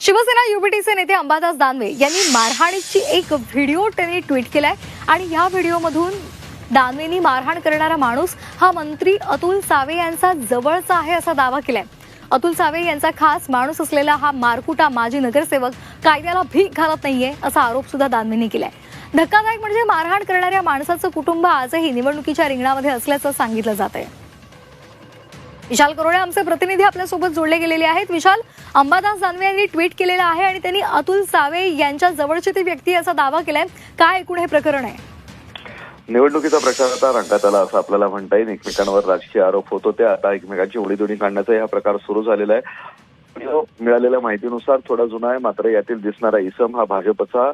शिवसेना युबीटीचे नेते अंबादास दानवे यांनी मारहाणीची एक व्हिडिओ त्यांनी ट्विट केलाय. आणि ह्या व्हिडिओमधून दानवेंनी मारहाण करणारा माणूस हा मंत्री अतुल सावे यांचा जवळचा आहे असा दावा केलाय. अतुल सावे यांचा खास माणूस असलेला हा मारकुटा माजी नगरसेवक कायद्याला भीक घालत नाहीये असा आरोप सुद्धा दानवेंनी केलाय. धक्कादायक म्हणजे मारहाण करणाऱ्या माणसाचं कुटुंब आजही निवडणुकीच्या रिंगणामध्ये असल्याचं सांगितलं जात आहे विशाल करोडे आमचे प्रतिनिधी आपल्यासोबत जोडले गेलेले आहेत. विशाल अंबादास दानवे यांनी ट्विट केलेलं आहे आणि त्यांनी अतुल सावे यांच्या जवळची ती व्यक्ती असा दावा केलाय. काय एकूण हे प्रकरण आहे? निवडणुकीचा प्रचार आता रंगात आला असं आपल्याला म्हणता येईल. एकमेकांवर राजकीय आरोप होत होते आता एकमेकांची उडीदुडी काढण्याचा हा प्रकार सुरू झालेला आहे. हो, मिळालेल्या माहितीनुसार थोडा जुना आहे मात्र यातील दिसणारा इसम हा भाजपचा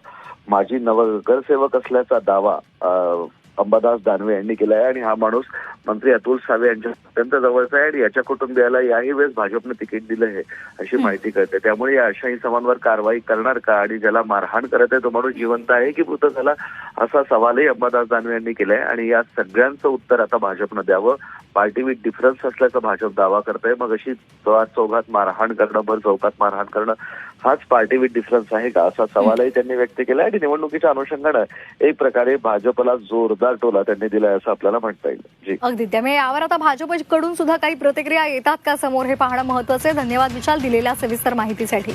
माजी नवगरसेवक असल्याचा दावा अं, अंबादास दानवे यांनी केला आहे आणि हा माणूस मंत्री अतुल सावे यांच्या अत्यंत जवळचा आहे आणि याच्या कुटुंबियाला याही वेळेस भाजपनं तिकीट दिलं आहे अशी माहिती कळते. त्यामुळे या अशा इसमांवर कारवाई करणार का? आणि ज्याला मारहाण करत आहे तो माणूस जिवंत आहे की मृत झाला? असा सवालही अंबादास दानवे यांनी केलाय. आणि या सगळ्यांचं उत्तर आता भाजपनं द्यावं पार्टी विथ डिफरन्स असल्याचा भाजप दावा करत आहे मग अशी चौहात चौघात मारहाण करणं भर चौकात मारहाण करणं हाच पार्टी विथ डिफरन्स आहे का? असा सवालही त्यांनी व्यक्त केला आणि निवडणुकीच्या अनुषंगानं एक प्रकारे भाजपला जोरदार टोला त्यांनी दिलाय असं आपल्याला म्हणता येईल. अगदी. त्यामुळे यावर आता भाजपकडून सुद्धा काही प्रतिक्रिया येतात का समोर हे पाहणं महत्वाचं आहे. धन्यवाद विशाल दिलेल्या सविस्तर माहितीसाठी.